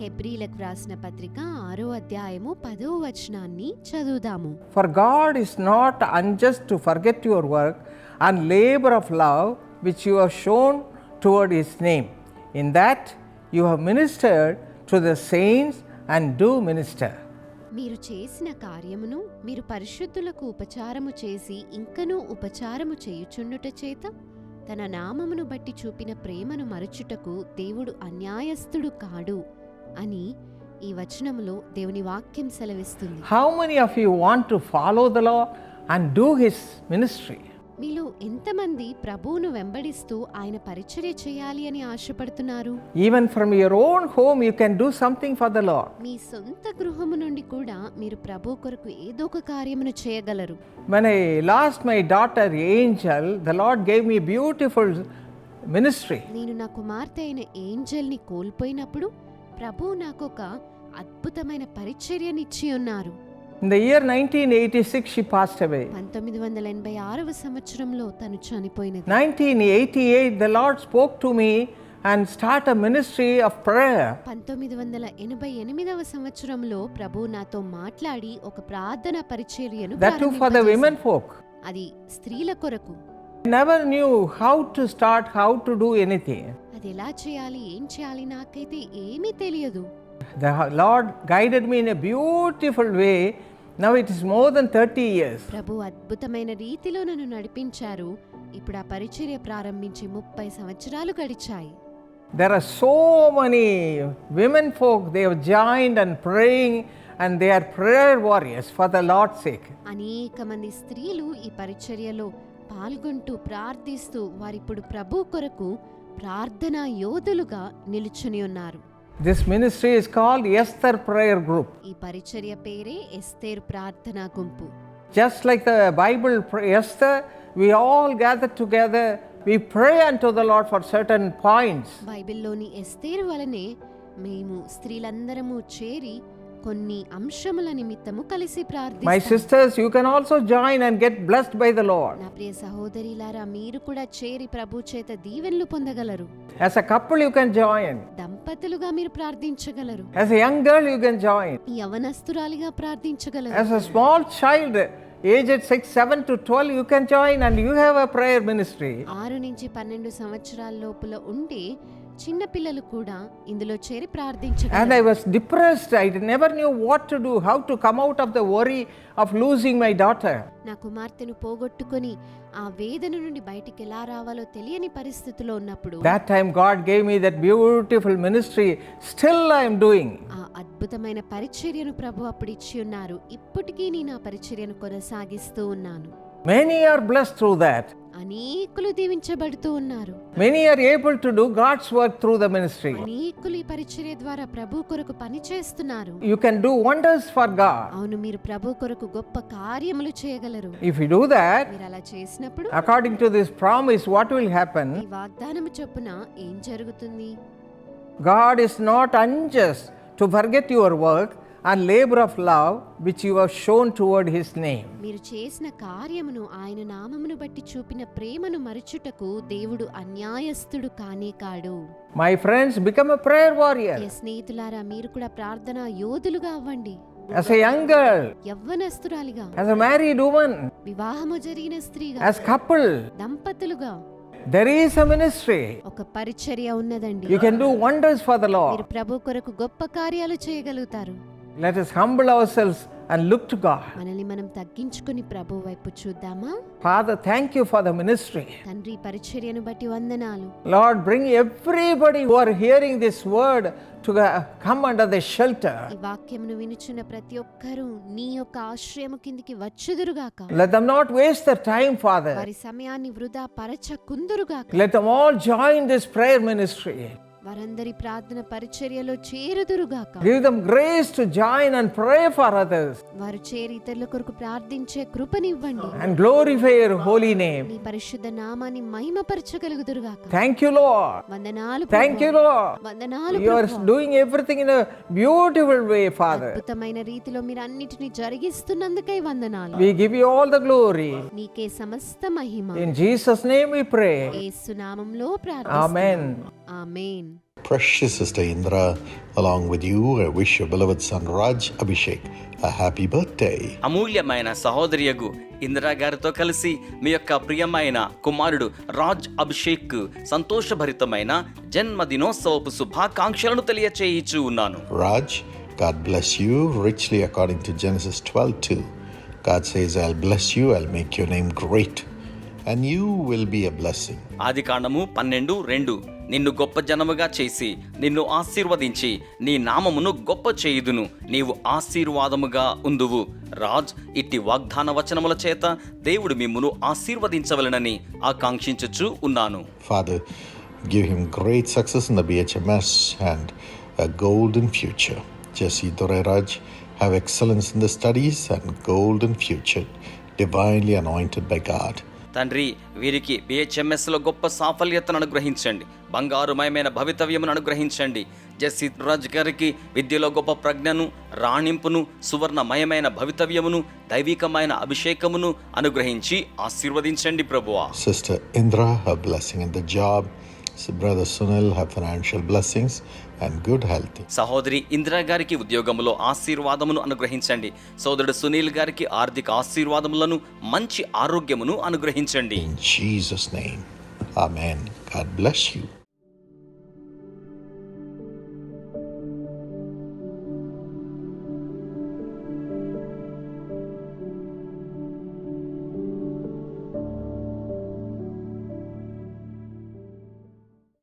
హెబ్రీలకు రాసిన పత్రిక ఆరో అధ్యాయము పదో వచనాన్ని చదువుదాము. For God is not unjust to forget your work and labour of love which you her shown toward his name in that you uh ministered to the saints and do minister మీరు చేసిన కార్యమును మీరు పరిశుద్ధులకు ఉపచారము చేసి ఇంకను ఉపచారము చేయుచుండుట చేత తన నామమును బట్టి చూపిన ప్రేమను మరచుటకు దేవుడు అన్యాయస్థుడు కాడు. అని ఈ వచనములో దేవుని వాక్యం సెలవిస్తుంది. How many of you want to follow the Lord and do his ministry మీలో ఎంతమంది ప్రభువును వెంబడిస్తూ ఆయన పరిచర్య చేయాలి అని ఆశపడుతున్నారు? Even from your own home you can do something for the Lord మీ సొంత గృహము నుండి కూడా మీరు ప్రభు కొరకు ఏదో ఒక కార్యమును చేయగలరు. మన lost my daughter Angel the Lord gave me beautiful ministry నేను నా కుమార్తె అయిన ఏంజల్ని కోల్పోయినప్పుడు ప్రభు నాకు ఒక అద్భుతమైన పరిచర్యనిచ్చి ఉన్నారు In the year 1986, she passed away. పంతొమ్మిది వందల ఎనభై ఆరవ సంవత్సరంలో తను చనిపోయినది 1988, the Lord spoke to me and start a ministry of prayer. పంతొమ్మిది వందల ఎనభై ఎనిమిదవ సంవత్సరంలో ప్రభు నాతో మాట్లాడి ఒక ప్రార్థన పరిచర్యను That too for the ప్రారంభింపజేశారు. women folk. అది స్త్రీల కొరకు I never knew how to start, how to do anything. ఎలా చేయాలి ఏం చేయాలి నాకైతే ఏమీ తెలియదు. The Lord guided me a beautiful way now it is more than thirty years ప్రభు అద్భుతమైన రీతిలో నన్ను నడిపించారు. ఇప్పుడు పరిచర్య ప్రారంభించి ముప్పై సంవత్సరాలు గడిచాయి. There are so many women folk they uh and praying and they are prayer warriors for the Lord sake అనేక స్త్రీలు ఈ పరిచర్యలో పాల్గొంటూ ప్రార్థిస్తూ వారిప్పుడు ప్రభు కొరకు ప్రార్థనా యోధులుగా నిలుచుని ఉన్నారు This ministry is called Esther Prayer Group. ఈ పరిచర్య పేరే ఎస్తేర్ ప్రార్థనా గుంపు Just like the Bible, pr- Esther, we all gather together, we pray unto the Lord for certain points. బైబిల్లోని ఎస్తేరు వలనే మేము స్త్రీలందరము చేరి కొన్ని అంశముల నిమిత్తము కలిసి My ప్రార్థిస్తాం sisters, you can also join and get blessed by the Lord. నా ప్రియ సహోదరిలారా మీరు కూడా చేరి ప్రభు చేత దీవెనలు పొందగలరు As a couple, you can join. దంపతులుగా మీరు ప్రార్థించగలరు As a young girl, you can join. యవనస్తురాలిగా ప్రార్థించగలరు As a small child, aged 6, 7 to 12, you can join and you have a prayer ministry. ఆరు నుంచి పన్నెండు సంవత్సరాల లోపల ఉండే చిన్న పిల్లలు కూడా ఇందులో చేరి And ప్రార్థించగలరు I was depressed. I never knew what to do, how to come out of the worry of losing my daughter. నా కుమార్తెను పోగొట్టుకొని ఆ వేదన నుండి బయటికి ఎలా రావాలో తెలియని పరిస్థితిలో ఉన్నప్పుడు That time, God gave me that beautiful ministry. Still, I am doing. ఆ అద్భుతమైన పరిచర్యను ప్రభు అప్పుడు ఇచ్చి ఉన్నారు ఇప్పటికీ నేను ఆ పరిచర్యను కొనసాగిస్తూ ఉన్నాను Many are blessed through that. అనేకులు దీవించబడుతూ ఉన్నారు Many are able to do God's work through the ministry. అనేకులు ఈ పరిచర్య ద్వారా ప్రభు కొరకు పని చేస్తున్నారు You can do wonders for God. అవును మీరు ప్రభు కొరకు గొప్ప కార్యములు చేయగలరు If you do that, మీరు అలా చేసినప్పుడు according to this promise, what will happen? ఈ వాగ్దానము చొప్పున ఏం జరుగుతుంది God is not unjust to forget your work and labor of love which you have shown toward His name. మీరు చేసిన కార్యమును ఆయన నామమును బట్టి చూపిన ప్రేమను మరచుటకు దేవుడు అన్యాయస్థుడు కానే కాడు My friends, become a prayer warrior. ప్రియ స్నేహితులారా మీరు కూడా ప్రార్థన యోధులుగా అవ్వండి As a young girl, యవ్వనస్తురాలిగా as a married woman, వివాహము జరిగిన స్త్రీగా as couple, దంపతులుగా there is a ministry. ఒక పరిచర్య ఉన్నదండి You can do wonders for the మీరు Lord. ప్రభు కొరకు గొప్ప కార్యాలు చేయగలుగుతారు Let us humble ourselves and look to God. మనల్ని మనం తగ్గించుకుని ప్రభు వైపు చూద్దామా Father, thank you for the ministry. తండ్రి పరిచర్యను బట్టి వందనాలు Lord, bring everybody who are hearing this word to uh, come under the shelter. ఈ వాక్యమును వినుచున్న ప్రతి ఒక్కరూ నీ యొక్క ఆశ్రయము కిందికి వచ్చుదురుగాక Let them not waste their time, Father. వారి సమయాన్ని వృధా పరచ కుందురుగాక Let them all join this prayer ministry. వారందరి ప్రార్థన పరిచర్యలో చేరుదురుగాక Give them grace to join and pray for others వారు చేరి ఇతరుల కొరకు ప్రార్థించే కృపనివ్వండి and glorify your holy name. నీ పరిశుద్ధ నామాన్ని మహిమపరచగలుగుదురుగాక Thank you, Lord. వందనాలు Thank you, ప్రభువా. Lord. వందనాలు You are ప్రభువా. doing everything in a beautiful way, Father. అద్భుతమైన రీతిలో మీరు అన్నిటిని జరిగిస్తున్నందుకై వందనాలు We give you all the glory. నీకే సమస్త మహిమ In Jesus' name we pray. యేసు నామంలో ప్రార్థిస్తున్నాము Amen. Amen Precious Sister Indra, along with you, I wish your beloved son Raj Abhishek a happy birthday. అమూల్యమైన సహోదరియగు ఇందిరా గారితో కలిసి మీ యొక్క ప్రియమైన కుమారుడు రాజ్ అభిషేక్ సంతోషభరితమైన జన్మదినోత్సవపు శుభాకాంక్షలను తెలియచేయిచూ ఉన్నాను Raj, God bless you richly according to Genesis 12 2. God says, I'll bless you, I'll make your name great, and you will be a blessing. ఆది కాండము పన్నెండు రెండు నిన్ను గొప్ప జనముగా చేసి నిన్ను ఆశీర్వదించి నీ నామమును గొప్ప చేయుదును. నీవు ఆశీర్వాదముగా ఉందువు. రాజ్ ఇట్టి వాగ్దాన వచనముల చేత దేవుడు మిమ్మును ఆశీర్వదించవలనని ఆకాంక్షించుచు ఉన్నాను. Father give him great success in the BHMS and a golden future J C Dorai Raj have excellence the studies and golden future divinely anointed by God తండ్రి వీరికి బిహెచ్ఎంఎస్లో గొప్ప సాఫల్యతను అనుగ్రహించండి. బంగారుమయమైన భవితవ్యమును అనుగ్రహించండి. జస్సి రాజ్ గారికి విద్యలో గొప్ప ప్రజ్ఞను రాణింపును సువర్ణమయమైన భవితవ్యమును దైవికమైన అభిషేకమును అనుగ్రహించి ఆశీర్వదించండి ప్రభువా. Indra Indra, blessing in the job brother So Brother financial blessings and good health. సహోదరి ఇందిరా గారికి ఉద్యోగములో ఆశీర్వాదమును అనుగ్రహించండి సోదరుడు సునీల్ గారికి ఆర్థిక ఆశీర్వాదములను మంచి ఆరోగ్యమును అనుగ్రహించండి Jesus' name, Amen. God bless you.